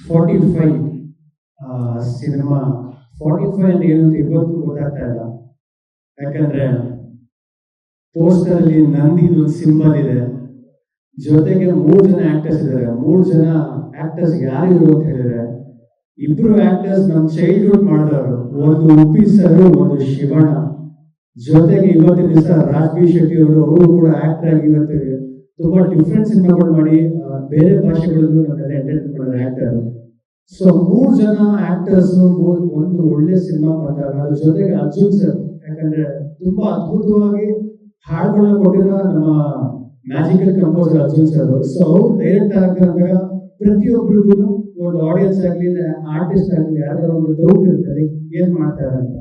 Forty five cinema forty five ಅಲ್ಲಿ ಏನಂತ ಇವತ್ತು ಗೊತ್ತಾಗ್ತಾ ಇಲ್ಲ. ಯಾಕಂದ್ರೆ ಪೋಸ್ಟರ್ ಅಲ್ಲಿ ನಂದಿದು ಸಿಂಬಲ್ ಇದೆ. ಜೊತೆಗೆ ಮೂರು ಜನ ಆಕ್ಟರ್ಸ್ ಇದ್ದಾರೆ. ಮೂರು ಜನ ಆಕ್ಟರ್ಸ್ ಯಾರಿದ್ರು ಅಂತ ಹೇಳಿದ್ರೆ, ಇಬ್ರು ಆಕ್ಟರ್ಸ್ ನಮ್ಮ ಚೈಲ್ಡ್ಹುಡ್ ಮಾಡಿದವರು. ಒಂದು ಉಪ್ಪಿ ಸರ್ ಒಂದು ಶಿವಣ್ಣ. ಜೊತೆಗೆ ಇವತ್ತಿನ ದಿವಸ ರಾಜ್ಬಿ ಶೆಟ್ಟಿ ಅವರು ಅವರು ಕೂಡ ಆಕ್ಟರ್ ಆಗಿ ಇವತ್ತು ತುಂಬಾ ಡಿಫ್ರೆಂಟ್ ಸಿನಿಮಾಗಳು ಮಾಡಿ ಬೇರೆ ಭಾಷೆಗಳನ್ನು ನಾವೆಲ್ಲ ಎಂಟರ್ಟೈನ್ ಮಾಡಿದ ಆಕ್ಟರ್ ಸೊ ಮೂರು ಜನ ಆಕ್ಟರ್ಸ್ ಒಂದು ಒಳ್ಳೆ ಸಿನಿಮಾ ಬಂದಾಗ ಅದ್ರ ಜೊತೆಗೆ ಅರ್ಜುನ್ ಸರ್ ಯಾಕಂದ್ರೆ ತುಂಬಾ ಅದ್ಭುತವಾಗಿ ಹಾಡುಗಳನ್ನ ಕೊಟ್ಟಿರೋ ನಮ್ಮ magical composer Arjun sir so ಅವ್ರು ಡೈರೆಕ್ಟ್ ಆಗಿರುವಾಗ ಪ್ರತಿಯೊಬ್ಬರಿಗೂ ಒಂದು ಆಡಿಯನ್ಸ್ ಆಗಲಿ ಆರ್ಟಿಸ್ಟ್ ಆಗಲಿ ಯಾರಾದ್ರೂ ಒಂದು ಡೌಟ್ ಇರುತ್ತೆ ಏನ್ ಮಾಡ್ತಾರೆ ಅಂತ.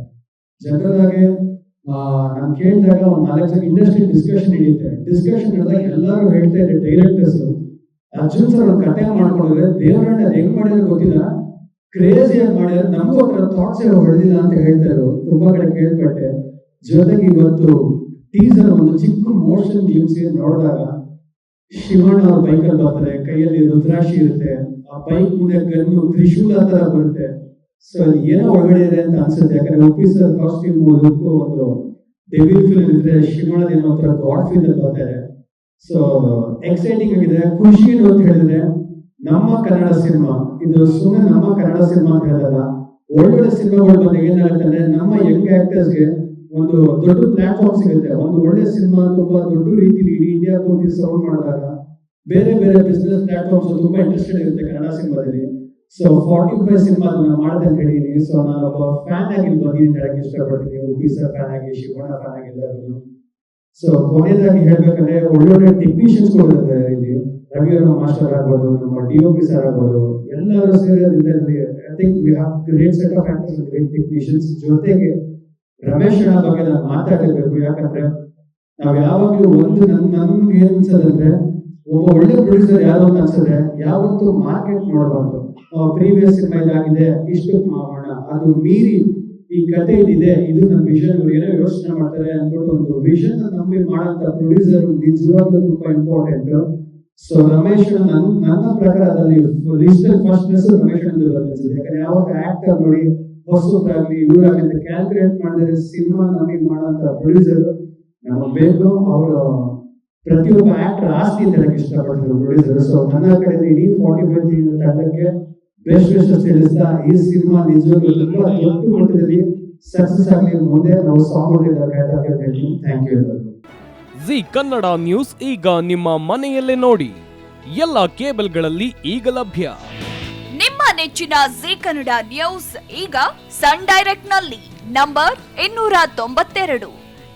ಜನರಲ್ ಆಗಿ ನಾನು ಕೇಳಿದಾಗ ಒಂದು ನಾಲ್ಕು ಜನ ಇಂಡಸ್ಟ್ರಿ ಡಿಸ್ಕಷನ್ ನಡೆಯುತ್ತೆ. ಡಿಸ್ಕಷನ್ ನಡೆದಾಗ ಎಲ್ಲರೂ ಹೇಳ್ತಾ ಇದ್ದಾರೆ ಡೈರೆಕ್ಟರ್ಸ್ ಅರ್ಜುನ್ ಸರ್ ಒಂದು ಕಥೆ ಮಾಡ್ಕೊಂಡಿದ್ರೆ ದೇವರನ್ನ ಹೆಂಗ್ ಮಾಡಿದ್ರೆ ಗೊತ್ತಿಲ್ಲ. ಕ್ರೇಜಿ ಆಗಿ ಮಾಡಿದ್ರೆ ನಮಗೂ ಅದರ ಥಾಟ್ಸ್ ಹೊಡೆದಿಲ್ಲ ಅಂತ ಹೇಳ್ತಾರೆ ತುಂಬಾ ಕಡೆ ಕೇಳ್ಪಟ್ಟೆ. ಜೊತೆಗೆ ಇವತ್ತು ಟೀಸರ್ ಒಂದು ಚಿಕ್ಕ ಮೋಷನ್ ಗ್ಲಿಮ್ಸ್ ನೋಡಿದಾಗ ಶಿವಣ್ಣ ಅವ್ರ ಬೈಕಲ್ಲಿ ಬರ್ತಾರೆ. ಕೈಯಲ್ಲಿ ರುದ್ರಾಶಿ ಇರುತ್ತೆ. ಆ ಬೈಕ್ ಮುಂದೆ ಗನ್ನು ತ್ರಿಶೂಲ ತರ ಬರುತ್ತೆ. ಸೊ ಏನೋ ಒಳಗಡೆ ಇದೆ ಅಂತ ಅನ್ಸುತ್ತೆ. ಯಾಕಂದ್ರೆ ಒಫೀಸರ್ ಕಾಸ್ಟ್ಯೂಮ್ ಲುಕ್ ಒಂದು ಡೆವಿಲ್ ಫಿಲ್ ಇದ್ರೆ ಶಿವಣದ ಏನೋ ಒಂಥರ ಗಾಡ್ ಫೀಲ್ ಅಂತ ಬರ್ತಾರೆ ಸೊ ಎಕ್ಸೈಟಿಂಗ್ ಆಗಿದೆ. ಖುಷಿ ಅಂತ ಹೇಳಿದ್ರೆ ನಮ್ಮ ಕನ್ನಡ ಸಿನಿಮಾ ಇದು ಸುಮ್ಮನೆ ನಮ್ಮ ಕನ್ನಡ ಸಿನಿಮಾ ಅಂತ ಹೇಳಿದಾಗ ಒಳ್ಳೊಳ್ಳೆ ಸಿನಿಮಾಗಳು ಬಂದಾಗ ಏನಾಗುತ್ತೆ ಅಂದ್ರೆ ನಮ್ಮ ಯಂಗ್ ಆಕ್ಟರ್ಸ್ಗೆ ಒಂದು ದೊಡ್ಡ ಪ್ಲಾಟ್ಫಾರ್ಮ್ ಸಿಗುತ್ತೆ. ಒಂದು ಒಳ್ಳೆ ಸಿನಿಮಾ ತುಂಬಾ ದೊಡ್ಡ ರೀತಿಲಿ ಇಡೀ ಇಂಡಿಯಾ ಪೂರ್ತಿ ಸೌಂಡ್ ಮಾಡಿದಾಗ ಬೇರೆ ಬೇರೆ ಬಿಸ್ನೆಸ್ ಪ್ಲಾಟ್ಫಾರ್ಮ್ಸ್ ತುಂಬಾ ಇಂಟ್ರೆಸ್ಟೆಡ್ ಇರುತ್ತೆ ಕನ್ನಡ ಸಿನಿಮಾದಲ್ಲಿ ಸೊ ಫಾರ್ಟಿ ಫೈವ್ ಸಿನಿಮಾ ನಾನು ಮಾಡಿದೆ ಅಂತ ಹೇಳಿದೀನಿ. ಸೊ ನಾನು ಒಬ್ಬ ಫ್ಯಾನ್ ಆಗಿ ಬಂದಿದ್ದೀನಿ ಇಷ್ಟಪಡ್ತೀನಿ. ಉಪೀಸರ್ ಫ್ಯಾನ್ ಆಗಿ, ಶಿವಣ್ಣ ಫ್ಯಾನ್ ಆಗಿ ಎಲ್ಲರೂ ಸೊ ಕೊನೆಯದಾಗಿ ಹೇಳ್ಬೇಕಂದ್ರೆ, ಒಳ್ಳೊಳ್ಳೆ ಟೆಕ್ನಿಷಿಯನ್ಸ್ ಇದ್ದಾರೆ ಇಲ್ಲಿ. ಅವರ ಮಾಸ್ಟರ್ ಆಗ್ಬೋದು, ನಮ್ಮ ಡಿ ಒ ಪಿ ಸರ್ ಆಗ್ಬೋದು. ಎಲ್ಲರೂ ಸೇರಿದ್ರಿಂದ I think we have great set of actors great technicians ಜೊತೆಗೆ ರಮೇಶ್ ಅಣ್ಣ ಬಗ್ಗೆ ನಾನು ಮಾತಾಡಬೇಕು ಯಾಕಂದ್ರೆ, ನಾವು ಯಾವಾಗ್ಲೂ ಒಂದು ನನ್ ನನ್ಗೆ ಏನ್ ಅನ್ಸದಂದ್ರೆ ಒಬ್ಬ ಒಳ್ಳೆ ಪ್ರೊಡ್ಯೂಸರ್ ಯಾವ್ದು ಅಂತ ಅನ್ಸಿದ್ರೆ ಯಾವತ್ತು ಮಾರ್ಕೆಟ್ ನೋಡಬಾರ್ದು. ಪ್ರೀವಿಯಸ್ ಸಿನಿಮಾ ಇದಾಗಿದೆ, ಇಷ್ಟು ಮಾಡೋಣ ಅದು ಮೀರಿ ಈ ಕತೆ ಇದಿದೆ, ಇದು ನಮ್ಮ ವಿಷನ್ ಏನೋ ಯೋಚನೆ ಮಾಡ್ತಾರೆ ಅಂದ್ಬಿಟ್ಟು ಒಂದು ವಿಷನ್ ನಂಬಿ ಮಾಡೋಂಥ ಪ್ರೊಡ್ಯೂಸರ್ ನಿಜವಾಗ್ಲೂ ತುಂಬಾ ಇಂಪಾರ್ಟೆಂಟ್ ಸೊ ರಮೇಶ್ ನನ್, ನನ್ನ ಪ್ರಕಾರ ಅದರಲ್ಲಿ ಲಿಸ್ಟ್ ಫಸ್ಟ್ ರಮೇಶ್ ಬರ್ತದೆ ಯಾಕಂದ್ರೆ ಯಾವಾಗ ಆಕ್ಟರ್ ನೋಡಿ ಹೊಸದಾಗ್ಲಿ ಇವರಾಗ್ಲಿ ಕ್ಯಾಲ್ಕುಲೇಟ್ ಮಾಡಿದ್ರೆ ಸಿನಿಮಾ ನಮಗೆ ಮಾಡೋಂಥ ಪ್ರೊಡ್ಯೂಸರ್ ನಮ್ಮ ಬೇಕು. ಅವರು ಪ್ರತಿಯೊಬ್ಬ ಆಕ್ಟರ್ ಆಸ್ತಿ ಅಂತ ಇಷ್ಟಪಟ್ಟರು ಇಷ್ಟಪಡ್ತಾರೆ ಪ್ರೊಡ್ಯೂಸರ್ ಸೊ ನನ್ನ ಕಡೆಯಿಂದ ಇಡೀ ಫಾರ್ಟಿ ಫೈವ್ ತಂಡಕ್ಕೆ ಬೆಸ್ಟ್ ವಿಶಸ್ ತಿಳಿಸ್ತಾ ಈ ಸಿನಿಮಾ ನಿಜವಾಗ್ಲೂ ತುಂಬಾ ದೊಡ್ಡ ಮಟ್ಟದಲ್ಲಿ ಸಕ್ಸಸ್ ಆಗಲಿ ಮುಂದೆ ನಾವು thank you Zee Kannada news ಈಗ ನಿಮ್ಮ ಮನೆಯಲ್ಲೇ ನೋಡಿ. ಎಲ್ಲ ಕೇಬಲ್ಗಳಲ್ಲಿ ಈಗ ಲಭ್ಯ. ನಿಮ್ಮ ನೆಚ್ಚಿನ ಜಿ ಕನ್ನಡ ನ್ಯೂಸ್ ಈಗ ಸನ್ ಡೈರೆಕ್ಟ್ನಲ್ಲಿ ನಂಬರ್ ಇನ್ನೂರ ತೊಂಬತ್ತೆರಡು.